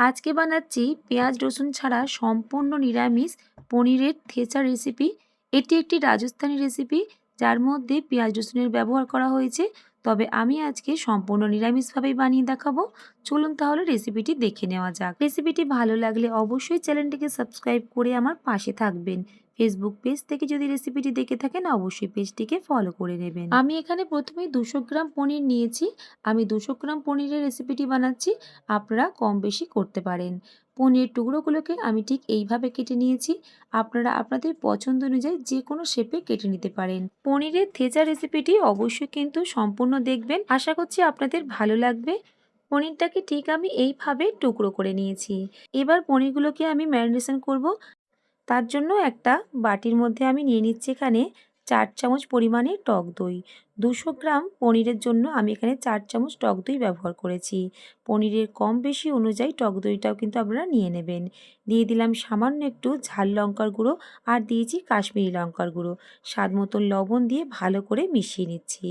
আজকে বানাচ্ছি পেঁয়াজ রসুন ছাড়া সম্পূর্ণ নিরামিষ পনিরের থেচা রেসিপি এটি একটি রাজস্থানি রেসিপি যার মধ্যে পেঁয়াজ রসুনের ব্যবহার করা হয়েছে। তবে আমি আজকে সম্পূর্ণ নিরামিষভাবেই বানিয়ে দেখাবো। চলুন তাহলে রেসিপিটি দেখে নেওয়া যাক। রেসিপিটি ভালো লাগলে অবশ্যই চ্যানেলটিকে সাবস্ক্রাইব করে আমার পাশে থাকবেন। ফেসবুক পেজ থেকে যদি রেসিপিটি দেখে থাকেন, অবশ্যই পেজটিকে ফলো করে নেবেন। আমি এখানে প্রথমেই দুশো গ্রাম পনির নিয়েছি। আমি দুশো গ্রাম পনিরের রেসিপিটি বানাচ্ছি। আপনারা কম বেশি করতে পারেন। পনির টুকরোগুলোকে আমি ঠিক এইভাবে কেটে নিয়েছি। আপনারা আপনাদের পছন্দ অনুযায়ী যে কোনো শেপে কেটে নিতে পারেন। পনিরের থেচা রেসিপিটি অবশ্যই কিন্তু সম্পূর্ণ দেখবেন। আশা করছি আপনাদের ভালো লাগবে। পনিরটাকে ঠিক আমি এইভাবে টুকরো করে নিয়েছি। এবার পনিরগুলোকে আমি ম্যারিনেশন করব। তার জন্য একটা বাটির মধ্যে আমি নিয়ে নিচ্ছি এখানে চার চামচ পরিমাণে টক দই। দুশো গ্রাম পনিরের জন্য আমি এখানে চার চামচ টক দই ব্যবহার করেছি। পনিরের কম বেশি অনুযায়ী টক দইটাও কিন্তু আপনারা নিয়ে নেবেন। দিয়ে দিলাম সামান্য একটু ঝাল লঙ্কার গুঁড়ো আর দিয়েছি কাশ্মীরি লঙ্কার গুঁড়ো। স্বাদ মতন লবণ দিয়ে ভালো করে মিশিয়ে নিচ্ছি।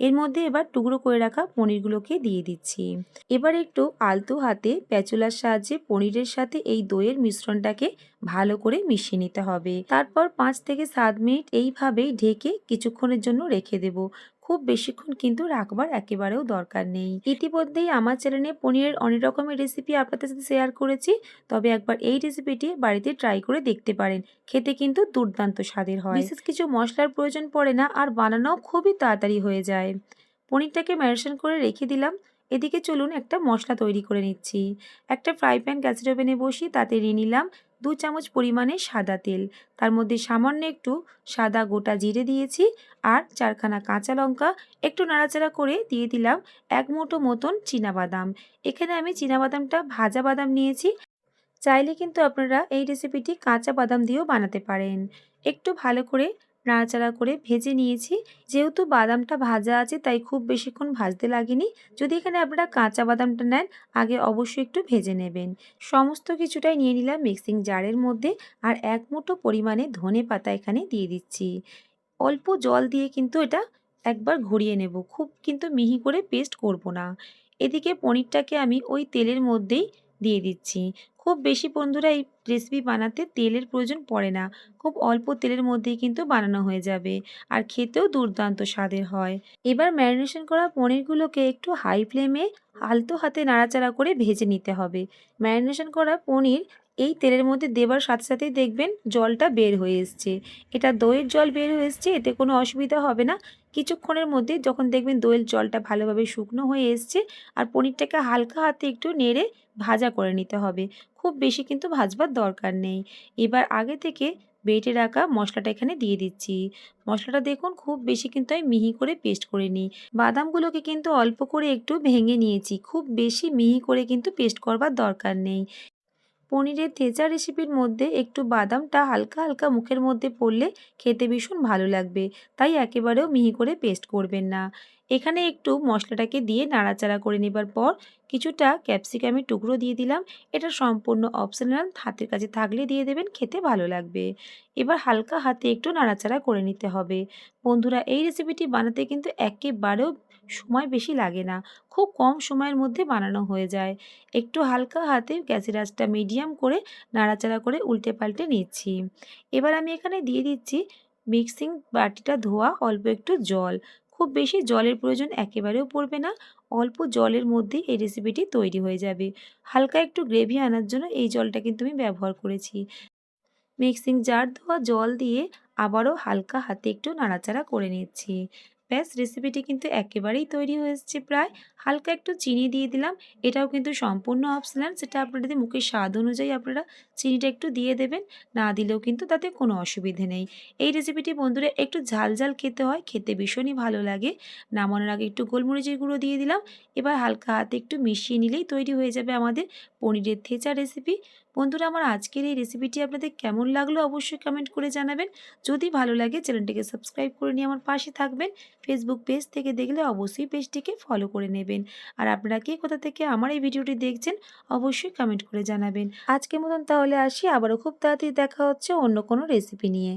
এর মধ্যে এবার টুকরো করে রাখা পনিরগুলোকে দিয়ে দিচ্ছি। এবার একটু আলতো হাতে প্যাচুলার সাহায্যে পনিরের সাথে এই দইয়ের মিশ্রণটাকে ভালো করে মিশিয়ে নিতে হবে। তারপর পাঁচ থেকে সাত মিনিট এইভাবেই ঢেকে কিছুক্ষণের জন্য রেখে দেব। খুব বেশিক্ষণ কিন্তু রাখবার একেবারেও দরকার নেই। ইতিমধ্যেই আমার চ্যানেলে পনিরের অনেক রকমের রেসিপি আপনাদের সাথে শেয়ার করেছি। তবে একবার এই রেসিপিটি বাড়িতে ট্রাই করে দেখতে পারেন। খেতে কিন্তু দুর্দান্ত স্বাদের হয়। বিশেষ কিছু মশলার প্রয়োজন পড়ে না আর বানানোও খুবই তাড়াতাড়ি হয়ে যায়। পনিরটাকে ম্যারিনেশন করে রেখে দিলাম। এদিকে চলুন একটা মশলা তৈরি করে নিচ্ছি। একটা ফ্রাই প্যান গ্যাসের ওভেনে বসি তাতে নিয়ে নিলাম। দু চামচ পরিমাণে সাদা তেল। তার মধ্যে সামান্য একটু সাদা গোটা জিরে দিয়েছি আর চারখানা কাঁচা লঙ্কা একটু নাড়াচাড়া করে দিয়ে দিলাম এক মুঠো মতন বাদাম এখানে আমি বাদামটা ভাজা বাদাম নিয়েছি। চাইলে কিন্তু আপনারা এই রেসিপিটি কাঁচা বাদাম দিয়েও বানাতে পারেন। একটু ভালো করে নাড়াচাড়া করে ভেজে নিয়েছি। যেহেতু বাদামটা ভাজা আছে, তাই খুব বেশিক্ষণ ভাজতে লাগেনি। যদি এখানে আপনারা কাঁচা বাদামটা নেন, আগে অবশ্যই একটু ভেজে নেবেন। সমস্ত কিছুটাই নিয়ে নিলাম মিক্সিং জারের মধ্যে আর এক মুঠো পরিমাণে ধনে পাতা এখানে দিয়ে দিচ্ছি। অল্প জল দিয়ে কিন্তু এটা একবার ঘুরিয়ে নেব। খুব কিন্তু মিহি করে পেস্ট করব না। এদিকে পনিরটাকে আমি ওই তেলের মধ্যেই দিয়ে দিচ্ছি। খুব বেশি বন্ধুরা এই রেসিপি বানাতে তেলের প্রয়োজন পড়ে না। খুব অল্প তেলের মধ্যেই কিন্তু বানানো হয়ে যাবে আর খেতেও দুর্দান্ত স্বাদের হয়। এবার ম্যারিনেশন করা পনিরগুলোকে একটু হাই ফ্লেমে আলতো হাতে নাড়াচাড়া করে ভেজে নিতে হবে। ম্যারিনেশন করা পনির এই তেলের মধ্যে দেবার সাথে সাথেই দেখবেন জলটা বের হয়ে এসছে। এটা দইয়ের জল বের হয়ে এসছে, এতে কোনো অসুবিধা হবে না। কিছুক্ষণের মধ্যে যখন দেখবেন দইয়ের জলটা ভালোভাবে শুকনো হয়ে এসছে, আর পনিরটাকে হালকা হাতে একটু নেড়ে ভাজা করে নিতে হবে। খুব বেশি কিন্তু ভাজবার দরকার নেই। এবার আগে থেকে বেটে রাখা মশলাটা এখানে দিয়ে দিচ্ছি। মশলাটা দেখুন খুব বেশি কিন্তু আমি মিহি করে পেস্ট করে নিই। বাদামগুলোকে কিন্তু অল্প করে একটু ভেঙে নিয়েছি। খুব বেশি মিহি করে কিন্তু পেস্ট করবার দরকার নেই। পনিরের থেচা রেসিপির মধ্যে একটু বাদামটা হালকা হালকা মুখের মধ্যে পড়লে খেতে ভীষণ ভালো লাগবে। তাই একেবারেও মিহি করে পেস্ট করবেন না। এখানে একটু মশলাটাকে দিয়ে নাড়াচাড়া করে নেবার পর কিছুটা ক্যাপসিকামের টুকরো দিয়ে দিলাম। এটা সম্পূর্ণ অপশনাল হাতের কাছে থাকলে দিয়ে দেবেন, খেতে ভালো লাগবে। এবার হালকা হাতে একটু নাড়াচাড়া করে নিতে হবে। বন্ধুরা, এই রেসিপিটি বানাতে কিন্তু একেবারেও সময় বেশি লাগে না। খুব কম সময়ের মধ্যে বানানো হয়ে যায়। একটু হালকা হাতে গ্যাসের আঁচটা মিডিয়াম করে নাড়াচাড়া করে উল্টে পাল্টে নিচ্ছি। এবার আমি এখানে দিয়ে দিচ্ছি মিক্সিং বাটিটা ধোয়া, অল্প একটু জল। খুব বেশি জলের প্রয়োজন একেবারেও পড়বে না, অল্প জলের মধ্যে এই রেসিপিটি তৈরি হয়ে যাবে। হালকা একটু গ্রেভি আনার জন্য এই জলটা কিন্তু আমি ব্যবহার করেছি। মিক্সিং জার ধোয়া জল দিয়ে আবারও হালকা হাতে একটু নাড়াচাড়া করে নিচ্ছি। ব্যাস রেসিপিটি কিন্তু একেবারেই তৈরি হয়ে প্রায়। হালকা একটু চিনি দিয়ে দিলাম। এটাও কিন্তু সম্পূর্ণ অপশনাল সেটা আপনাদের মুখের স্বাদ অনুযায়ী আপনারা চিনিটা একটু দিয়ে দেবেন। না দিলেও কিন্তু তাতে কোনো অসুবিধে নেই। এই রেসিপিটি বন্ধুরা একটু ঝাল ঝাল খেতে হয়, খেতে ভীষণই ভালো লাগে। নামানোর আগে একটু গোলমরিচের গুঁড়ো দিয়ে দিলাম। এবার হালকা হাতে একটু মিশিয়ে নিলেই তৈরি হয়ে যাবে আমাদের পনিরের থেচা রেসিপি বন্ধুরা, আমার আজকের এই রেসিপিটি আপনাদের কেমন লাগল অবশ্যই কমেন্ট করে জানাবেন। যদি ভালো লাগে চ্যানেলটিকে সাবস্ক্রাইব করে নিয়ে আমার পাশে থাকবেন। ফেসবুক পেজ থেকে দেখলে অবশ্যই পেজটিকে ফলো করে নেবেন। আর আপনারা কে কোথা থেকে আমার এই ভিডিওটি দেখছেন, অবশ্যই কমেন্ট করে জানাবেন। আজকের মতন তাহলে আসি। আবারও খুব তাড়াতাড়ি দেখা হচ্ছে অন্য কোনো রেসিপি নিয়ে।